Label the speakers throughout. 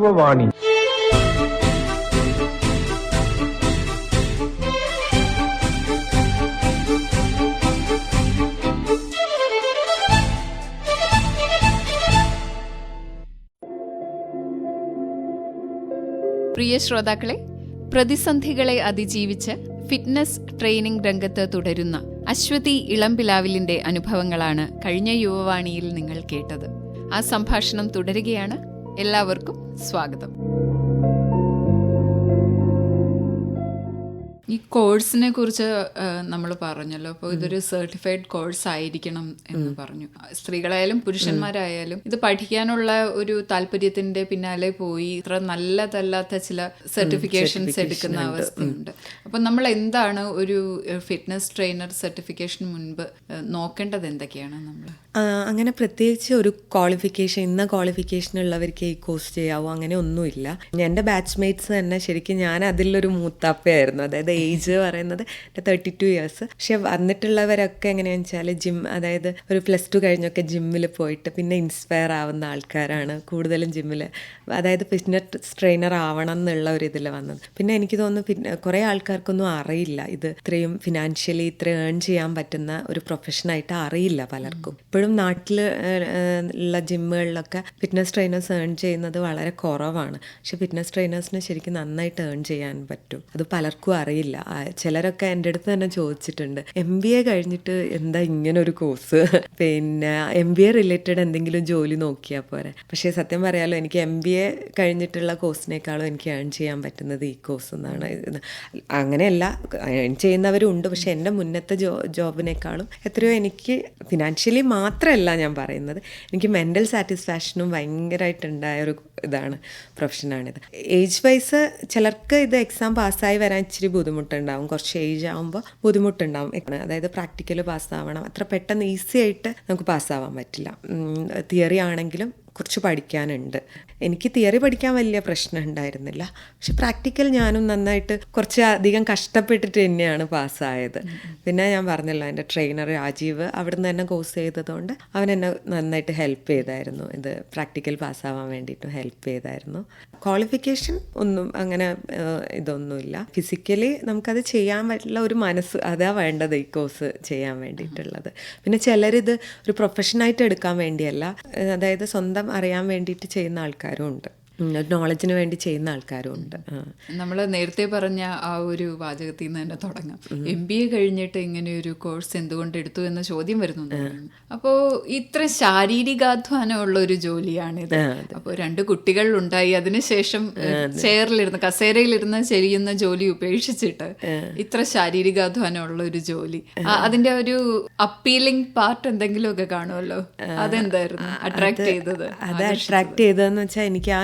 Speaker 1: യുവവാണി
Speaker 2: പ്രിയ ശ്രോതാക്കളെ പ്രതിസന്ധികളെ അതിജീവിച്ച് ഫിറ്റ്നസ് ട്രെയിനിംഗ് രംഗത്ത് തുടരുന്ന അശ്വതി ഇളംപിലാവിലിന്റെ അനുഭവങ്ങളാണ് കഴിഞ്ഞ യുവവാണിയിൽ നിങ്ങൾ കേട്ടത്. ആ സംഭാഷണം തുടരുകയാണ് എല്ലാവർക്കും സ്വാഗതം. ഈ കോഴ്സിനെ കുറിച്ച് നമ്മൾ പറഞ്ഞല്ലോ. അപ്പോൾ ഇതൊരു സർട്ടിഫൈഡ് കോഴ്സ് ആയിരിക്കണം എന്ന് പറഞ്ഞു. സ്ത്രീകളായാലും പുരുഷന്മാരായാലും ഇത് പഠിക്കാനുള്ള ഒരു താല്പര്യത്തിന്റെ പിന്നാലെ പോയി ഇത്ര നല്ലതല്ലാത്ത ചില സർട്ടിഫിക്കേഷൻസ് എടുക്കുന്ന അവസ്ഥയുണ്ട്. അപ്പൊ നമ്മൾ എന്താണ് ഒരു ഫിറ്റ്നസ് ട്രെയിനർ സർട്ടിഫിക്കേഷൻ മുൻപ് നോക്കേണ്ടത് എന്തൊക്കെയാണ് നമ്മൾ
Speaker 3: അങ്ങനെ പ്രത്യേകിച്ച് ഒരു ക്വാളിഫിക്കേഷൻ ഇന്ന ക്വാളിഫിക്കേഷൻ ഉള്ളവർക്ക് ഈ കോഴ്സ് ചെയ്യാവോ അങ്ങനെ ഒന്നുമില്ല. എന്റെ ബാച്ച്മേറ്റ്സ് തന്നെ ശരിക്കും ഞാൻ അതിലൊരു മൂത്താപ്പയായിരുന്നു. അതായത് ഏജ് പറയുന്നത് തേർട്ടി ടു ഇയേഴ്സ് പക്ഷെ വന്നിട്ടുള്ളവരൊക്കെ എങ്ങനെയാണെന്ന് വെച്ചാൽ ജിം അതായത് ഒരു പ്ലസ് ടു കഴിഞ്ഞൊക്കെ ജിമ്മിൽ പോയിട്ട് പിന്നെ ഇൻസ്പയർ ആവുന്ന ആൾക്കാരാണ് കൂടുതലും ജിമ്മിൽ അതായത് ഫിറ്റ്നസ് ട്രെയിനർ ആവണം എന്നുള്ള ഒരു ഇതിൽ വന്നത്. പിന്നെ എനിക്ക് തോന്നുന്നു പിന്നെ കുറേ ആൾക്കാർക്കൊന്നും അറിയില്ല ഇത് ഇത്രയും ഫിനാൻഷ്യലി ഇത്ര ഏൺ ചെയ്യാൻ പറ്റുന്ന ഒരു പ്രൊഫഷനായിട്ട് അറിയില്ല പലർക്കും. ഇപ്പോഴും നാട്ടിൽ ഉള്ള ജിമ്മുകളിലൊക്കെ ഫിറ്റ്നസ് ട്രെയിനേഴ്സ് ഏൺ ചെയ്യുന്നത് വളരെ കുറവാണ്. പക്ഷെ ഫിറ്റ്നസ് ട്രെയിനേഴ്സിന് ശരിക്കും നന്നായിട്ട് ഏൺ ചെയ്യാൻ പറ്റും. അത് പലർക്കും അറിയില്ല. ചിലരൊക്കെ എന്റെ അടുത്ത് തന്നെ ചോദിച്ചിട്ടുണ്ട്. എം ബി എ കഴിഞ്ഞിട്ട് എന്താ ഇങ്ങനെ ഒരു കോഴ്സ് പിന്നെ എം ബി എ റിലേറ്റഡ് എന്തെങ്കിലും ജോലി നോക്കിയാൽ പോരെ. പക്ഷേ സത്യം പറയാലോ എനിക്ക് എം ബി എ കഴിഞ്ഞിട്ടുള്ള കോഴ്സിനേക്കാളും എനിക്ക് ഏൺ ചെയ്യാൻ പറ്റുന്നത് ഈ കോഴ്സ് എന്നാണ് അങ്ങനെയല്ല ഏൺ ചെയ്യുന്നവരും ഉണ്ട്. പക്ഷെ എന്റെ മുന്നത്തെ ജോ ജോബിനേക്കാളും എത്രയോ എനിക്ക് ഫിനാൻഷ്യലി മാത്രമല്ല ഞാൻ പറയുന്നത്. എനിക്ക് മെന്റൽ സാറ്റിസ്ഫാക്ഷനും ഭയങ്കരമായിട്ടുണ്ടായ ഒരു ഇതാണ് പ്രൊഫഷനാണിത് ഏജ് വൈസ് ചിലർക്ക് ഇത് എക്സാം പാസ്സായി വരാൻ ഇച്ചിരി ബുദ്ധിമുട്ടുണ്ടാവും. കുറച്ച് ഏജ് ആകുമ്പോൾ ബുദ്ധിമുട്ടുണ്ടാവും. അതായത് പ്രാക്ടിക്കൽ പാസ്സാവണം അത്ര പെട്ടെന്ന് ഈസി ആയിട്ട് നമുക്ക് പാസ്സാവാൻ പറ്റില്ല. തിയറി ആണെങ്കിലും കുറച്ച് പഠിക്കാനുണ്ട്. എനിക്ക് തിയറി പഠിക്കാൻ വലിയ പ്രശ്നം ഉണ്ടായിരുന്നില്ല. പക്ഷെ പ്രാക്ടിക്കൽ ഞാനും നന്നായിട്ട് കുറച്ച് അധികം കഷ്ടപ്പെട്ടിട്ട് തന്നെയാണ് പാസ്സായത്. പിന്നെ ഞാൻ പറഞ്ഞല്ലോ എന്റെ ട്രെയിനർ രാജീവ് അവിടുന്ന് തന്നെ കോഴ്സ് ചെയ്തതുകൊണ്ട് അവൻ എന്നെ നന്നായിട്ട് ഹെൽപ്പ് ചെയ്തായിരുന്നു. ഇത് പ്രാക്ടിക്കൽ പാസ്സാവാൻ വേണ്ടിയിട്ടും ഹെൽപ്പ് ചെയ്തായിരുന്നു. ക്വാളിഫിക്കേഷൻ ഒന്നും അങ്ങനെ ഇതൊന്നുമില്ല. ഫിസിക്കലി നമുക്കത് ചെയ്യാൻ പറ്റുള്ള ഒരു മനസ്സ് അതാ വേണ്ടത് ഈ കോഴ്സ് ചെയ്യാൻ വേണ്ടിയിട്ടുള്ളത്. പിന്നെ ചിലരിത് ഒരു പ്രൊഫഷനായിട്ട് എടുക്കാൻ വേണ്ടിയല്ല. അതായത് സ്വന്തം അറിയാൻ വേണ്ടിയിട്ട് ചെയ്യുന്ന ആൾക്കാരും ഉണ്ട്. നോളജിന് വേണ്ടി ചെയ്യുന്ന ആൾക്കാരും ഉണ്ട്
Speaker 2: നമ്മൾ നേരത്തെ പറഞ്ഞ ആ ഒരു വാചകത്തിൽ നിന്ന് തന്നെ തുടങ്ങാം. എം ബി എ കഴിഞ്ഞിട്ട് ഇങ്ങനെ ഒരു കോഴ്സ് എന്തുകൊണ്ട് എടുത്തു എന്ന ചോദ്യം വരുന്നു അപ്പോൾ അപ്പോ ഇത്ര ശാരീരികാധ്വാനമുള്ള ഒരു ജോലിയാണിത് അപ്പോൾ രണ്ട് കുട്ടികൾ ഉണ്ടായി അതിനുശേഷം ചെയറിലിരുന്ന് കസേരയിലിരുന്ന് ചെയ്യുന്ന ജോലി ഉപേക്ഷിച്ചിട്ട് ഇത്ര ശാരീരികാധ്വാനമുള്ള ഒരു ജോലി അതിന്റെ ഒരു അപ്പീലിംഗ് പാർട്ട് എന്തെങ്കിലുമൊക്കെ കാണുമല്ലോ? അതെന്തായിരുന്നു? അട്രാക്ട് ചെയ്തത്
Speaker 3: അത് അട്രാക്ട് ചെയ്തതെന്ന് വെച്ചാൽ എനിക്ക് ആ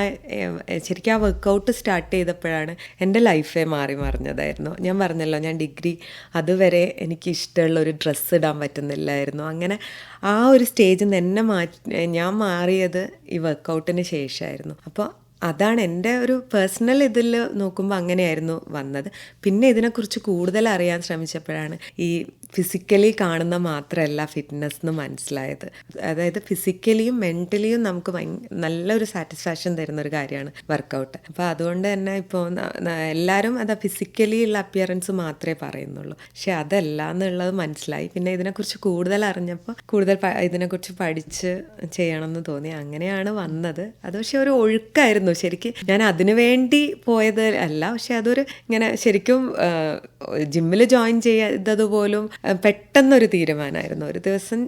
Speaker 3: ശരിക്കും ആ വർക്കൗട്ട് സ്റ്റാർട്ട് ചെയ്തപ്പോഴാണ് എന്റെ ലൈഫേ മാറി മറിഞ്ഞതായിരുന്നു. ഞാൻ പറഞ്ഞല്ലോ ഞാൻ ഡിഗ്രി അതുവരെ എനിക്ക് ഇഷ്ടമുള്ള ഒരു ഡ്രസ്സ് ഇടാൻ പറ്റുന്നില്ലായിരുന്നു. അങ്ങനെ ആ ഒരു സ്റ്റേജിൽ നിന്ന് എന്നെ മാറ്റി ഞാൻ മാറിയത് ഈ വർക്കൗട്ടിന് ശേഷമായിരുന്നു അപ്പോൾ അതാണ് എന്റെ ഒരു പേഴ്സണൽ ഇതിൽ നോക്കുമ്പോൾ അങ്ങനെയായിരുന്നു വന്നത്. പിന്നെ ഇതിനെക്കുറിച്ച് കൂടുതൽ അറിയാൻ ശ്രമിച്ചപ്പോഴാണ് ഈ ഫിസിക്കലി കാണുന്ന മാത്രമല്ല ഫിറ്റ്നസ് എന്ന് മനസ്സിലായത്. അതായത് ഫിസിക്കലിയും മെന്റലിയും നമുക്ക് നല്ലൊരു സാറ്റിസ്ഫാക്ഷൻ തരുന്ന ഒരു കാര്യമാണ് വർക്കൗട്ട് അപ്പോൾ അതുകൊണ്ട് തന്നെ ഇപ്പോൾ എല്ലാവരും അത് ഫിസിക്കലി ഉള്ള അപ്പിയറൻസ് മാത്രമേ പറയുന്നുള്ളൂ. പക്ഷെ അതല്ല എന്നുള്ളത് മനസ്സിലായി. പിന്നെ ഇതിനെക്കുറിച്ച് കൂടുതൽ അറിഞ്ഞപ്പോൾ കൂടുതൽ ഇതിനെക്കുറിച്ച് പഠിച്ച് ചെയ്യണമെന്ന് തോന്നി. അങ്ങനെയാണ് വന്നത്. അത് പക്ഷെ ഒരു ഒഴുക്കായിരുന്നു. ശരിക്കും ഞാൻ അതിനു വേണ്ടി പോയത് അല്ല. പക്ഷെ അതൊരു ഇങ്ങനെ ശരിക്കും ജിമ്മിൽ ജോയിൻ ചെയ്തത് പോലും പെട്ടെന്നൊരു തീരുമാനമായിരുന്നു. ഒരു ദിവസം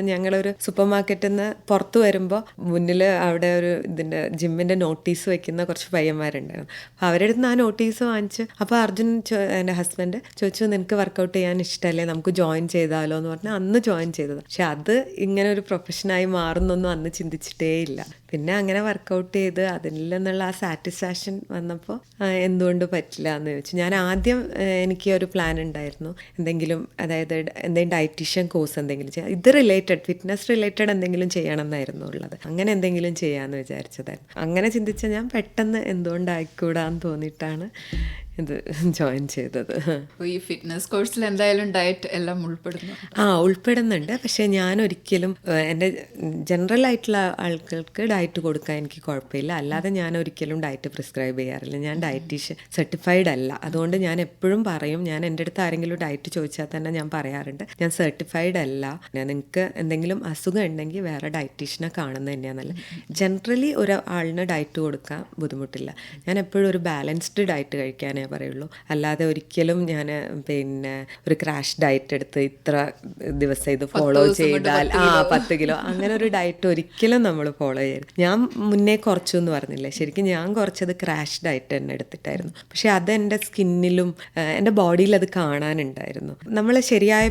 Speaker 3: ഞങ്ങളൊരു സൂപ്പർ മാർക്കറ്റിൽ നിന്ന് പുറത്തു വരുമ്പോൾ മുന്നിൽ അവിടെ ഒരു ഇതിന്റെ ജിമ്മിന്റെ നോട്ടീസ് വെക്കുന്ന കുറച്ച് പയ്യന്മാരുണ്ടായിരുന്നു. അപ്പോൾ അവരുടെ അടുത്ത് ആ നോട്ടീസ് വാങ്ങിച്ച് അപ്പോൾ അർജുൻ എന്റെ ഹസ്ബൻഡ് ചോദിച്ചു നിനക്ക് വർക്കൗട്ട് ചെയ്യാൻ ഇഷ്ടമല്ലേ നമുക്ക് ജോയിൻ ചെയ്താലോ? എന്ന് പറഞ്ഞാൽ അന്ന് ജോയിൻ ചെയ്തത്. പക്ഷെ അത് ഇങ്ങനെ ഒരു പ്രൊഫഷനായി മാറുന്നൊന്നും അന്ന് ചിന്തിച്ചിട്ടേ ഇല്ല പിന്നെ അങ്ങനെ വർക്കൗട്ട് ചെയ്ത് അതിൽ നിന്നുള്ള ആ സാറ്റിസ്ഫാക്ഷൻ വന്നപ്പോൾ എന്തുകൊണ്ട് പറ്റില്ല എന്ന് ചോദിച്ചു. ഞാൻ ആദ്യം എനിക്ക് ഒരു പ്ലാൻ ഉണ്ടായിരുന്നു. എന്തെങ്കിലും അതായത് എന്തെങ്കിലും ഡയറ്റീഷ്യൻ കോഴ്സ് എന്തെങ്കിലും ചെയ്യാം. ഇത് റിലേറ്റഡ് ഫിറ്റ്നസ് റിലേറ്റഡ് എന്തെങ്കിലും ചെയ്യണം എന്നായിരുന്നു ഉള്ളത്. അങ്ങനെ എന്തെങ്കിലും ചെയ്യാമെന്ന് വിചാരിച്ചതായിരുന്നു. അങ്ങനെ ചിന്തിച്ച ഞാൻ പെട്ടെന്ന് എന്തുകൊണ്ടായിക്കൂടാന്ന് തോന്നിയിട്ടാണ് ഇത് ജോയിൻ ചെയ്തത്.
Speaker 2: ഈ ഫിറ്റ്നസ് കോഴ്സിൽ എന്തായാലും ഡയറ്റ് എല്ലാം ഉൾപ്പെടുന്നു.
Speaker 3: ആ ഉൾപ്പെടുന്നുണ്ട്. പക്ഷേ ഞാൻ ഒരിക്കലും എന്റെ ജനറൽ ആയിട്ടുള്ള ആൾക്കാർക്ക് ഡയറ്റ് കൊടുക്കാൻ എനിക്ക് കുഴപ്പമില്ല. അല്ലാതെ ഞാൻ ഒരിക്കലും ഡയറ്റ് പ്രിസ്ക്രൈബ് ചെയ്യാറില്ല. ഞാൻ ഡയറ്റീഷ്യൻ സർട്ടിഫൈഡ് അല്ല. അതുകൊണ്ട് ഞാൻ എപ്പോഴും പറയും ഞാൻ എന്റെ അടുത്ത് ആരെങ്കിലും ഡയറ്റ് ചോദിച്ചാൽ തന്നെ ഞാൻ പറയാറുണ്ട്. ഞാൻ സർട്ടിഫൈഡ് അല്ല. ഞാൻ നിങ്ങൾക്ക് എന്തെങ്കിലും അസുഖം ഉണ്ടെങ്കിൽ വേറെ ഡയറ്റീഷ്യനെ കാണുന്നത് തന്നെയാണ് നല്ലത് ജനറലി ഒരാളിന് ഡയറ്റ് കൊടുക്കാൻ ബുദ്ധിമുട്ടില്ല. ഞാൻ എപ്പോഴും ഒരു ബാലൻസ്ഡ് ഡയറ്റ് കഴിക്കാനേ പറയുള്ളൂ. അല്ലാതെ ഒരിക്കലും ഞാൻ പിന്നെ ഒരു ക്രാഷ് ഡയറ്റ് എടുത്ത് ഇത്ര ദിവസം ഇത് ഫോളോ ചെയ്താൽ ആ പത്ത് കിലോ. അങ്ങനെ ഒരു ഡയറ്റ് ഒരിക്കലും നമ്മൾ ഫോളോ ചെയ്യരുത്. ഞാൻ മുന്നേ കുറച്ചു എന്ന് പറഞ്ഞില്ലേ? ശരിക്കും ഞാൻ കുറച്ചത് ക്രാഷ് ഡയറ്റ് തന്നെ എടുത്തിട്ടായിരുന്നു. പക്ഷെ അത് എന്റെ സ്കിന്നിലും എന്റെ ബോഡിയിൽ അത് കാണാനുണ്ടായിരുന്നു. നമ്മൾ ശരിയായ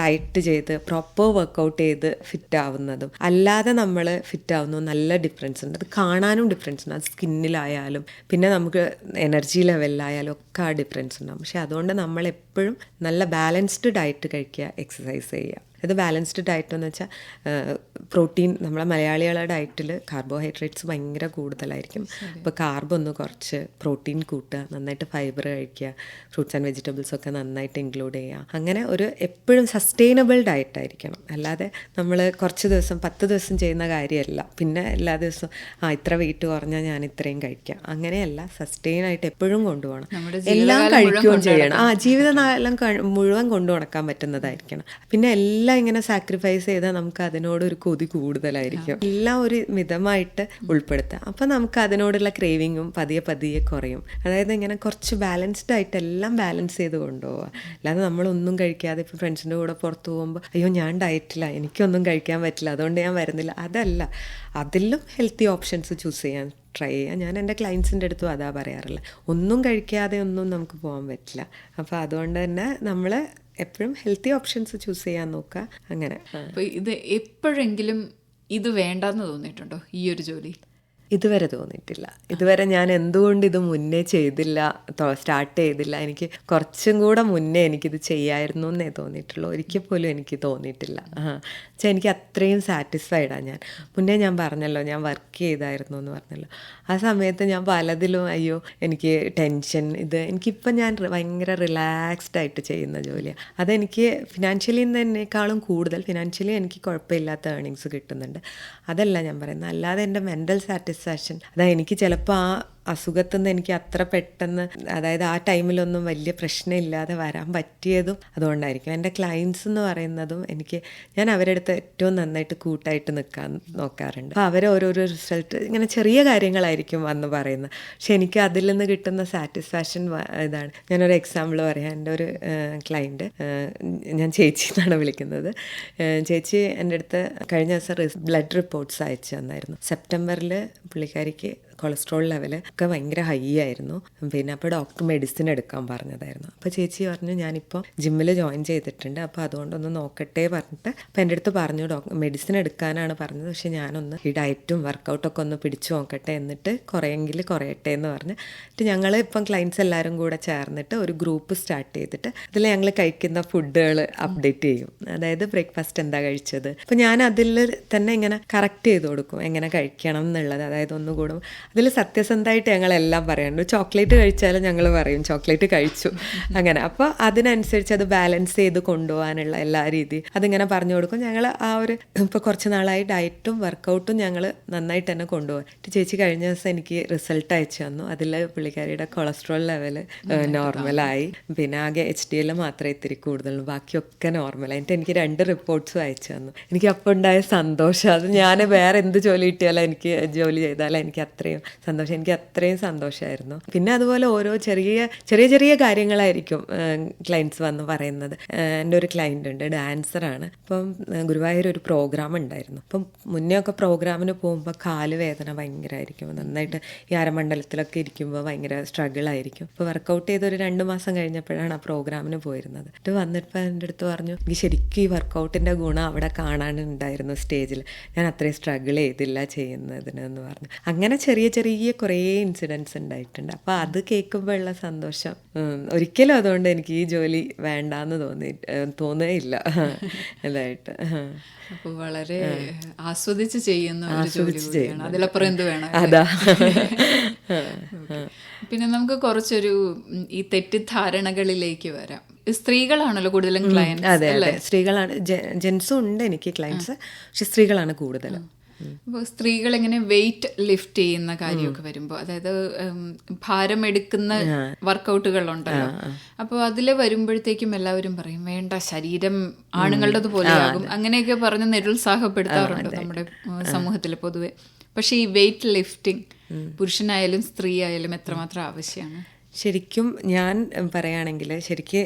Speaker 3: ഡയറ്റ് ചെയ്ത് പ്രോപ്പർ വർക്കൗട്ട് ചെയ്ത് ഫിറ്റ് ആവുന്നതും അല്ലാതെ നമ്മൾ ഫിറ്റ് ആവുന്നതും നല്ല ഡിഫറൻസ് ഉണ്ട്. അത് കാണാനും ഡിഫറൻസ് ഉണ്ട്. അത് സ്കിന്നിലായാലും പിന്നെ നമുക്ക് എനർജി ലെവലിലായാലും ആ ഡിഫറൻസ് ഉണ്ടാകും പക്ഷെ അതുകൊണ്ട് നമ്മൾ എപ്പോഴും നല്ല ബാലൻസ്ഡ് ഡയറ്റ് കഴിക്കുക എക്സസൈസ് ചെയ്യുക. ഇത് ബാലൻസ്ഡ് ഡയറ്റ് എന്ന് വെച്ചാൽ പ്രോട്ടീൻ നമ്മളെ മലയാളികളുടെ ഡയറ്റിൽ കാർബോഹൈഡ്രേറ്റ്സ് ഭയങ്കര കൂടുതലായിരിക്കും. അപ്പോൾ കാർബ് ഒന്ന് കുറച്ച് പ്രോട്ടീൻ കൂട്ടുക നന്നായിട്ട് ഫൈബർ കഴിക്കുക ഫ്രൂട്ട്സ് ആൻഡ് വെജിറ്റബിൾസ് ഒക്കെ നന്നായിട്ട് ഇൻക്ലൂഡ് ചെയ്യുക. അങ്ങനെ ഒരു എപ്പോഴും സസ്റ്റൈനബിൾ ഡയറ്റ് ആയിരിക്കണം. അല്ലാതെ നമ്മൾ കുറച്ച് ദിവസം പത്ത് ദിവസം ചെയ്യുന്ന കാര്യമല്ല. പിന്നെ എല്ലാ ദിവസവും ആ ഇത്ര വെയിറ്റ് കുറഞ്ഞാൽ ഞാൻ ഇത്രയും കഴിക്കാം. അങ്ങനെയല്ല സസ്റ്റൈൻ ആയിട്ട് എപ്പോഴും കൊണ്ടുപോകണം. എല്ലാം കഴിക്കുകയും ചെയ്യണം. ആ ജീവിതകാലം മുഴുവൻ കൊണ്ടു നടക്കാൻ പറ്റുന്നതായിരിക്കണം. പിന്നെ എല്ലാം ഇങ്ങനെ സാക്രിഫൈസ് ചെയ്താൽ നമുക്ക് അതിനോട് ഒരു കൊതി കൂടുതലായിരിക്കും. എല്ലാം ഒരു മിതമായിട്ട് ഉൾപ്പെടുത്തുക അപ്പം നമുക്ക് അതിനോടുള്ള ക്രേവിങ്ങും പതിയെ പതിയെ കുറയും. അതായത് ഇങ്ങനെ കുറച്ച് ബാലൻസ്ഡ് ആയിട്ട് എല്ലാം ബാലൻസ് ചെയ്ത് കൊണ്ടുപോവുക അല്ലാതെ നമ്മളൊന്നും കഴിക്കാതെ ഇപ്പം ഫ്രണ്ട്സിന്റെ കൂടെ പുറത്ത് പോകുമ്പോൾ അയ്യോ ഞാൻ ഡയറ്റില്ല എനിക്കൊന്നും കഴിക്കാൻ പറ്റില്ല അതുകൊണ്ട് ഞാൻ വരുന്നില്ല. അതല്ല. അതിലും ഹെൽത്തി ഓപ്ഷൻസ് ചൂസ് ചെയ്യാൻ ട്രൈ ചെയ്യുക ഞാൻ എന്റെ ക്ലയൻസിന്റെ അടുത്തും അതാ പറയാറില്ല ഒന്നും കഴിക്കാതെ ഒന്നും നമുക്ക് പോകാൻ പറ്റില്ല. അപ്പോൾ അതുകൊണ്ട് തന്നെ നമ്മൾ എപ്പോഴും ഹെൽത്തി ഓപ്ഷൻസ് ചൂസ് ചെയ്യാൻ നോക്കുക. അങ്ങനെ.
Speaker 2: ഇത് എപ്പോഴെങ്കിലും ഇത് വേണ്ടെന്ന് തോന്നിയിട്ടുണ്ടോ ഈ ഒരു ജോലി?
Speaker 3: ഇതുവരെ തോന്നിയിട്ടില്ല. ഇതുവരെ ഞാൻ എന്തുകൊണ്ട് ഇത് മുന്നേ ചെയ്തില്ല സ്റ്റാർട്ട് ചെയ്തില്ല എനിക്ക് കുറച്ചും കൂടെ മുന്നേ എനിക്കിത് ചെയ്യായിരുന്നു എന്നേ തോന്നിയിട്ടുള്ളൂ. ഒരിക്കൽ പോലും എനിക്ക് തോന്നിയിട്ടില്ല. വെച്ചാൽ എനിക്ക് അത്രയും സാറ്റിസ്ഫൈഡാണ് ഞാൻ. മുന്നേ ഞാൻ പറഞ്ഞല്ലോ ഞാൻ വർക്ക് ചെയ്തായിരുന്നു എന്ന് പറഞ്ഞല്ലോ. ആ സമയത്ത് ഞാൻ പലതിലും അയ്യോ എനിക്ക് ടെൻഷൻ ഇത് എനിക്കിപ്പം ഞാൻ ഭയങ്കര റിലാക്സ്ഡ് ആയിട്ട് ചെയ്യുന്ന ജോലിയാണ് അതെനിക്ക് ഫിനാൻഷ്യലി എന്നേക്കാളും കൂടുതൽ ഫിനാൻഷ്യലി എനിക്ക് കുഴപ്പമില്ലാത്ത ഏർണിങ്സ് കിട്ടുന്നുണ്ട്. അതല്ല ഞാൻ പറയുന്നത്. അല്ലാതെ എന്റെ മെന്റൽ സാറ്റിസ്ഫാക്ഷൻ അതാ എനിക്ക് ചിലപ്പോൾ ആ അസുഖത്തിൽ നിന്ന് എനിക്ക് അത്ര പെട്ടെന്ന് അതായത് ആ ടൈമിലൊന്നും വലിയ പ്രശ്നമില്ലാതെ വരാൻ പറ്റിയതും അതുകൊണ്ടായിരിക്കും. എന്റെ ക്ലയൻസ് എന്ന് പറയുന്നതും എനിക്ക് ഞാൻ അവരുടെ അടുത്ത് ഏറ്റവും നന്നായിട്ട് കൂട്ടായിട്ട് നിൽക്കാൻ നോക്കാറുണ്ട്. അപ്പോൾ അവർ ഓരോരോ റിസൾട്ട് ഇങ്ങനെ ചെറിയ കാര്യങ്ങളായിരിക്കും വന്ന് പറയുന്നത്. പക്ഷെ എനിക്ക് അതിൽ നിന്ന് കിട്ടുന്ന സാറ്റിസ്ഫാക്ഷൻ ഇതാണ്. ഞാനൊരു എക്സാമ്പിൾ പറയാം. എന്റെ ഒരു ക്ലയന്റ് ഞാൻ ചേച്ചി എന്നാണ് വിളിക്കുന്നത്. ചേച്ചി എന്റെ അടുത്ത് കഴിഞ്ഞ ദിവസം ബ്ലഡ് റിപ്പോർട്ട്സ് അയച്ചു തന്നായിരുന്നു. സെപ്റ്റംബറിൽ പുള്ളിക്കാരിക്ക് കൊളസ്ട്രോൾ ലെവൽ ഒക്കെ ഭയങ്കര ഹൈ ആയിരുന്നു. പിന്നെ അപ്പോൾ ഡോക്ടർ മെഡിസിൻ എടുക്കാൻ പറഞ്ഞതായിരുന്നു. അപ്പോൾ ചേച്ചി പറഞ്ഞു ഞാനിപ്പോൾ ജിമ്മിൽ ജോയിൻ ചെയ്തിട്ടുണ്ട്. അപ്പോൾ അതുകൊണ്ടൊന്ന് നോക്കട്ടെ പറഞ്ഞിട്ട് അപ്പോൾ എന്റെ അടുത്ത് പറഞ്ഞു ഡോക്ടർ മെഡിസിൻ എടുക്കാനാണ് പറഞ്ഞത്. പക്ഷേ ഞാനൊന്ന് ഈ ഡയറ്റും വർക്കൗട്ടൊക്കെ ഒന്ന് പിടിച്ചു നോക്കട്ടെ. എന്നിട്ട് കുറേയെങ്കിൽ കുറയട്ടെ എന്ന് പറഞ്ഞ്. എന്നിട്ട് ഞങ്ങൾ ഇപ്പം ക്ലയൻസ് എല്ലാവരും കൂടെ ചേർന്നിട്ട് ഒരു ഗ്രൂപ്പ് സ്റ്റാർട്ട് ചെയ്തിട്ട് അതിൽ ഞങ്ങൾ കഴിക്കുന്ന ഫുഡുകൾ അപ്ഡേറ്റ് ചെയ്യും. അതായത് ബ്രേക്ക്ഫാസ്റ്റ് എന്താ കഴിച്ചത്. അപ്പോൾ ഞാൻ അതിൽ തന്നെ ഇങ്ങനെ കറക്റ്റ് ചെയ്ത് കൊടുക്കും. എങ്ങനെ കഴിക്കണം എന്നുള്ളത്. അതായത് ഒന്നുകൂടും അതിൽ സത്യസന്ധമായിട്ട് ഞങ്ങളെല്ലാം പറയാറുണ്ട് ചോക്ലേറ്റ് കഴിച്ചാലും ഞങ്ങൾ പറയും ചോക്ലേറ്റ് കഴിച്ചു. അങ്ങനെ. അപ്പോൾ അതിനനുസരിച്ച് അത് ബാലൻസ് ചെയ്ത് കൊണ്ടുപോകാനുള്ള എല്ലാ രീതി. അതിങ്ങനെ പറഞ്ഞു കൊടുക്കും. ഞങ്ങൾ ആ ഒരു ഇപ്പോൾ കുറച്ച് നാളായി ഡയറ്റും വർക്കൗട്ടും ഞങ്ങൾ നന്നായിട്ട് തന്നെ കൊണ്ടുപോകും. ചേച്ചി കഴിഞ്ഞ ദിവസം എനിക്ക് റിസൾട്ട് അയച്ചു തന്നു. അതിൽ പുള്ളിക്കാരിയുടെ കൊളസ്ട്രോൾ ലെവൽ നോർമലായി. പിന്നെ ആകെ എച്ച് ഡി എൽ മാത്രമേ ഇത്തിരി കൂടുതലുള്ളൂ. ബാക്കിയൊക്കെ നോർമലായി. എന്നിട്ട് എനിക്ക് രണ്ട് റിപ്പോർട്ട്സും അയച്ചു തന്നു. എനിക്ക് അപ്പോൾ ഉണ്ടായ സന്തോഷം. അത് ഞാൻ വേറെ എന്ത് ജോലി കിട്ടിയാലും എനിക്ക് ജോലി ചെയ്താലും എനിക്ക് അത്രയും സന്തോഷം. എനിക്ക് അത്രയും സന്തോഷമായിരുന്നു പിന്നെ അതുപോലെ ഓരോ ചെറിയ ചെറിയ ചെറിയ കാര്യങ്ങളായിരിക്കും ക്ലയൻസ് വന്ന് പറയുന്നത്. എന്റെ ഒരു ക്ലയന്റ് ഉണ്ട് ഡാൻസറാണ് ഏഹ് ഗുരുവായൂർ ഒരു പ്രോഗ്രാം ഉണ്ടായിരുന്നു. അപ്പം മുന്നേ ഒക്കെ പ്രോഗ്രാമിന് പോകുമ്പോൾ കാൽ വേദന ഭയങ്കരമായിരിക്കും നന്നായിട്ട് ഈ അരമണ്ഡലത്തിലൊക്കെ ഇരിക്കുമ്പോൾ ഭയങ്കര സ്ട്രഗിൾ ആയിരിക്കും. അപ്പോൾ വർക്കൗട്ട് ചെയ്ത് ഒരു രണ്ട് മാസം കഴിഞ്ഞപ്പോഴാണ് ആ പ്രോഗ്രാമിന് പോയിരുന്നത്. ഇത് വന്നിട്ട് എന്റെ അടുത്ത് പറഞ്ഞു എനിക്ക് ശരിക്കും ഈ വർക്കൗട്ടിന്റെ ഗുണം അവിടെ കാണാനുണ്ടായിരുന്നു സ്റ്റേജിൽ ഞാൻ അത്രയും സ്ട്രഗിൾ ചെയ്തില്ല ചെയ്യുന്നതിന് എന്ന് പറഞ്ഞു. അങ്ങനെ ചെറിയ ചെറിയ കുറേ ഇൻസിഡൻസ് ഉണ്ടായിട്ടുണ്ട്. അപ്പോൾ അത് കേൾക്കുമ്പോൾ ഉള്ള സന്തോഷം. ഒരിക്കലും അതുകൊണ്ട് എനിക്ക് ഈ ജോലി വേണ്ടാന്ന് തോന്നി തോന്നേ തോന്നുകയില്ല. ഇതായിട്ട്
Speaker 2: അപ്പോൾ വളരെ ആസ്വദിച്ച് ചെയ്യുന്ന
Speaker 3: ആസ്വദിച്ച്
Speaker 2: അതിലപ്പുറം എന്ത് വേണം?
Speaker 3: അതാ.
Speaker 2: പിന്നെ നമുക്ക് കുറച്ചൊരു ഈ തെറ്റിദ്ധാരണകളിലേക്ക് വരാം. സ്ത്രീകളാണല്ലോ കൂടുതലും ക്ലയൻസ്
Speaker 3: അതെ അതെ. സ്ത്രീകളാണ് ജെൻസും ഉണ്ട് എനിക്ക് ക്ലയൻസ് പക്ഷെ സ്ത്രീകളാണ് കൂടുതലും.
Speaker 2: അപ്പോൾ സ്ത്രീകൾ എങ്ങനെ വെയിറ്റ് ലിഫ്റ്റ് ചെയ്യുന്ന കാര്യമൊക്കെ വരുമ്പോൾ അതായത് ഭാരം എടുക്കുന്ന വർക്കൗട്ടുകളുണ്ടല്ലോ അപ്പോൾ അതിൽ വരുമ്പോഴത്തേക്കും എല്ലാവരും പറയും വേണ്ട ശരീരം ആണുങ്ങളുടേത് പോലെയാകും അങ്ങനെയൊക്കെ പറഞ്ഞ് നിരുത്സാഹപ്പെടുത്താറുണ്ട് നമ്മുടെ സമൂഹത്തിൽ പൊതുവെ. പക്ഷേ ഈ വെയിറ്റ് ലിഫ്റ്റിംഗ് പുരുഷനായാലും സ്ത്രീ ആയാലും എത്രമാത്രം ആവശ്യമാണ്
Speaker 3: ശരിക്കും ഞാൻ പറയുകയാണെങ്കിൽ ശരിക്ക്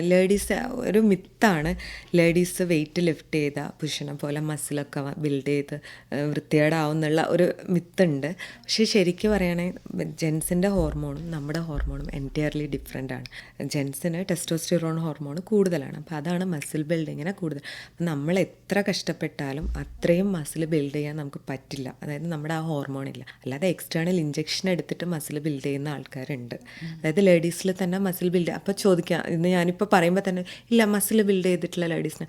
Speaker 3: ലേഡീസ് ഒരു മിത്താണ് ലേഡീസ് വെയിറ്റ് ലിഫ്റ്റ് ചെയ്ത പുരുഷനെ പോലെ മസിലൊക്കെ ബിൽഡ് ചെയ്ത് വൃത്തികേടാവുന്നുള്ള ഒരു മിത്തുണ്ട്. പക്ഷേ ശരിക്കും പറയുകയാണെങ്കിൽ ജെൻസിന്റെ ഹോർമോണും നമ്മുടെ ഹോർമോണും എന്റയർലി ഡിഫറെന്റ് ആണ്. ജെൻസിന് ടെസ്റ്റോസ്റ്റിറോൺ ഹോർമോൺ കൂടുതലാണ്. അപ്പോൾ അതാണ് മസിൽ ബിൽഡിങ്ങിനെ കൂടുതൽ. നമ്മൾ എത്ര കഷ്ടപ്പെട്ടാലും അത്രയും മസിൽ ബിൽഡ് ചെയ്യാൻ നമുക്ക് പറ്റില്ല. അതായത് നമ്മുടെ ആ ഹോർമോൺ ഇല്ല. അല്ലാതെ എക്സ്റ്റേണൽ ഇഞ്ചെക്ഷൻ എടുത്തിട്ട് മസിൽ ബിൽഡ് ചെയ്യുന്ന ആൾക്കാരുണ്ട്. അതായത് ലേഡീസിൽ തന്നെ മസിൽ ബിൽഡ് അപ്പോൾ ചോദിക്കാം ഇന്ന് ഞാനിപ്പോൾ പറയുമ്പോൾ തന്നെ ഇല്ല മസിൽ ബിൽഡ് ചെയ്തിട്ടുള്ള ലേഡീസിന്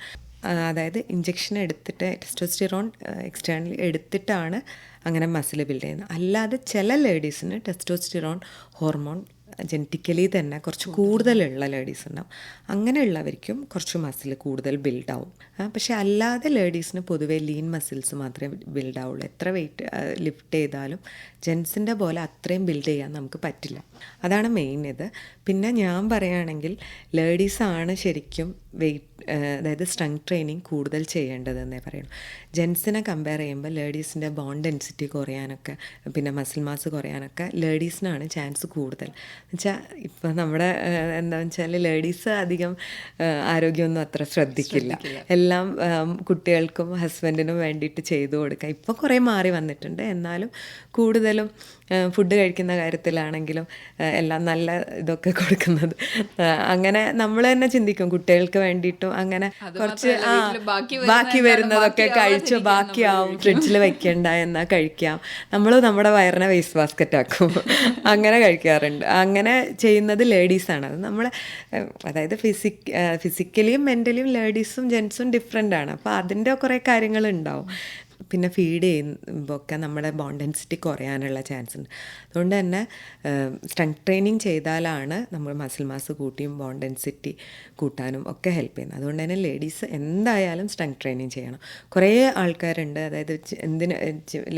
Speaker 3: അതായത് ഇഞ്ചെക്ഷൻ എടുത്തിട്ട് ടെസ്റ്റോസ്റ്റിറോൺ എക്സ്റ്റേണലി എടുത്തിട്ടാണ് അങ്ങനെ മസിൽ ബിൽഡ് ചെയ്യുന്നത്. അല്ലാതെ ചില ലേഡീസിന് ടെസ്റ്റോസ്റ്റിറോൺ ഹോർമോൺ ജനറ്റിക്കലി തന്നെ കുറച്ച് കൂടുതലുള്ള ലേഡീസ് ഉണ്ടാവും. അങ്ങനെയുള്ളവർക്കും കുറച്ച് മസിൽ കൂടുതൽ ബിൽഡാവും പക്ഷേ അല്ലാതെ ലേഡീസിന് പൊതുവേ ലീൻ മസിൽസ് മാത്രമേ ബിൽഡാവുള്ളൂ എത്ര വെയിറ്റ് ലിഫ്റ്റ് ചെയ്താലും ജെൻസിന്റെ പോലെ അത്രയും ബിൽഡ് ചെയ്യാൻ നമുക്ക് പറ്റില്ല. അതാണ് മെയിൻ ഇത്. പിന്നെ ഞാൻ പറയുകയാണെങ്കിൽ ലേഡീസാണ് ശരിക്കും വെയിറ്റ് അതായത് സ്ട്രെങ് ട്രെയിനിങ് കൂടുതൽ ചെയ്യേണ്ടതെന്നേ പറയുള്ളൂ. ജെൻസിനെ കമ്പയർ ചെയ്യുമ്പോൾ ലേഡീസിന്റെ ബോൺ ഡെൻസിറ്റി കുറയാനൊക്കെ പിന്നെ മസിൽ മാസ് കുറയാനൊക്കെ ലേഡീസിനാണ് ചാൻസ് കൂടുതൽ. എന്നുവെച്ചാൽ ഇപ്പം നമ്മുടെ എന്താണെന്ന് വെച്ചാൽ ലേഡീസ് അധികം ആരോഗ്യമൊന്നും അത്ര ശ്രദ്ധിക്കില്ല. എല്ലാം കുട്ടികൾക്കും ഹസ്ബൻഡിനും വേണ്ടിയിട്ട് ചെയ്തു കൊടുക്കുക ഇപ്പോൾ കുറേ മാറി വന്നിട്ടുണ്ട്. എന്നാലും കൂടുതലും ഫുഡ് കഴിക്കുന്ന കാര്യത്തിലാണെങ്കിലും എല്ലാം നല്ല ഇതൊക്കെ കൊടുക്കുന്നത്. അങ്ങനെ നമ്മൾ തന്നെ ചിന്തിക്കും കുട്ടികൾക്ക് വേണ്ടിയിട്ടും അങ്ങനെ കുറച്ച് ആ
Speaker 2: ബാക്കി വരുന്ന
Speaker 3: ബാക്കി വരുന്നതൊക്കെ കഴിച്ചു ബാക്കിയാവും ഫ്രിഡ്ജിൽ വെക്കണ്ട എന്നാൽ കഴിക്കാം. നമ്മൾ നമ്മുടെ വയറിനെ വേസ്റ്റ് ബാസ്ക്കറ്റ് ആക്കും. അങ്ങനെ കഴിക്കാറുണ്ട്. അങ്ങനെ ചെയ്യുന്നത് ലേഡീസാണ് അത് നമ്മൾ അതായത് ഫിസിക് ഫിസിക്കലിയും മെന്റലിയും ലേഡീസും ജെൻസും ഡിഫറെന്റ് ആണ്. അപ്പോൾ അതിന്റെ കുറേ കാര്യങ്ങൾ ഉണ്ടാവും പിന്നെ ഫീഡ് ചെയ്യുമ്പോൾ ഒക്കെ നമ്മുടെ ബോണ്ടൻസിറ്റി കുറയാനുള്ള ചാൻസ് ഉണ്ട്. അതുകൊണ്ട് തന്നെ സ്ട്രെങ്ത് ട്രെയിനിങ് ചെയ്താലാണ് നമ്മൾ മസിൽ മാസ് കൂട്ടിയും ബോണ്ടൻസിറ്റി കൂട്ടാനും ഒക്കെ ഹെൽപ്പ് ചെയ്യുന്നത്. അതുകൊണ്ട് തന്നെ ലേഡീസ് എന്തായാലും സ്ട്രെങ്ത് ട്രെയിനിങ് ചെയ്യണം. കുറേ ആൾക്കാരുണ്ട്. അതായത് എന്തിന്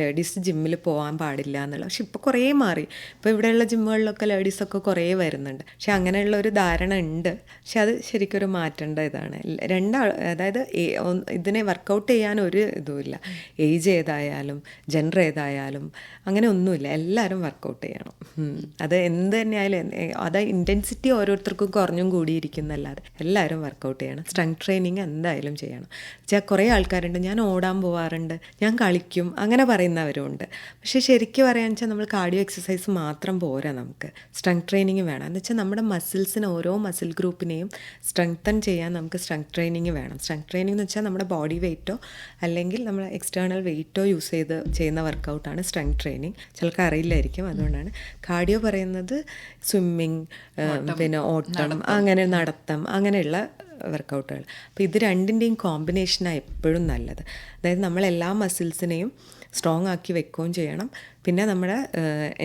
Speaker 3: ലേഡീസ് ജിമ്മിൽ പോകാൻ പാടില്ല എന്നുള്ള പക്ഷെ ഇപ്പോൾ കുറേ മാറി. ഇപ്പോൾ ഇവിടെയുള്ള ജിമ്മുകളിലൊക്കെ ലേഡീസൊക്കെ കുറേ വരുന്നുണ്ട്. പക്ഷെ അങ്ങനെയുള്ള ഒരു ധാരണ ഉണ്ട്. പക്ഷെ അത് ശരിക്കും ഒരു മാറ്റേണ്ട ഇതാണ്. രണ്ടാൾ അതായത് ഇതിനെ വർക്കൗട്ട് ചെയ്യാൻ ഒരു ഇതുമില്ല ഏജ് ഏതായാലും ജെൻഡർ ഏതായാലും അങ്ങനെ ഒന്നുമില്ല. എല്ലാവരും വർക്കൗട്ട് ചെയ്യണം. അത് എന്ത് തന്നെയായാലും അത് ഇന്റൻസിറ്റി ഓരോരുത്തർക്കും കുറഞ്ഞും കൂടിയിരിക്കുന്നല്ലാതെ എല്ലാവരും വർക്കൗട്ട് ചെയ്യണം. സ്ട്രെങ്ത് ട്രെയിനിങ് എന്തായാലും ചെയ്യണം. വെച്ചാൽ കുറേ ആൾക്കാരുണ്ട്. ഞാൻ ഓടാൻ പോവാറുണ്ട്. ഞാൻ കളിക്കും. അങ്ങനെ പറയുന്നവരുമുണ്ട് പക്ഷേ ശരിക്കും പറയാന്ന് വെച്ചാൽ നമ്മൾ കാർഡിയോ എക്സസൈസ് മാത്രം പോരാ നമുക്ക്. സ്ട്രെങ്ത് ട്രെയിനിങ് വേണം. എന്ന് വെച്ചാൽ നമ്മുടെ മസിൽസിന് ഓരോ മസിൽ ഗ്രൂപ്പിനെയും സ്ട്രെങ്തൻ ചെയ്യാൻ നമുക്ക് സ്ട്രെങ്ത് ട്രെയിനിങ് വേണം. സ്ട്രെങ്ത് ട്രെയിനിങ് എന്ന് വെച്ചാൽ നമ്മുടെ ബോഡി വെയ്റ്റോ അല്ലെങ്കിൽ നമ്മുടെ എക്സ്റ്റേണൽ വെയിറ്റോ യൂസ് ചെയ്ത് ചെയ്യുന്ന വർക്കൗട്ടാണ് സ്ട്രെങ്ത് ട്രെയിനിങ് ചിലർക്ക് അറിയില്ലായിരിക്കും അതുകൊണ്ടാണ്. കാർഡിയോ പറയുന്നത് സ്വിമ്മിങ് പിന്നെ ഓട്ടം അങ്ങനെ നടത്തം അങ്ങനെയുള്ള വർക്കൗട്ടുകൾ അപ്പോൾ ഇത് രണ്ടിന്റെയും കോമ്പിനേഷനാണ് എപ്പോഴും നല്ലത്. അതായത് നമ്മൾ എല്ലാ മസിൽസിനെയും സ്ട്രോങ് ആക്കി വെക്കുകയും ചെയ്യണം. പിന്നെ നമ്മുടെ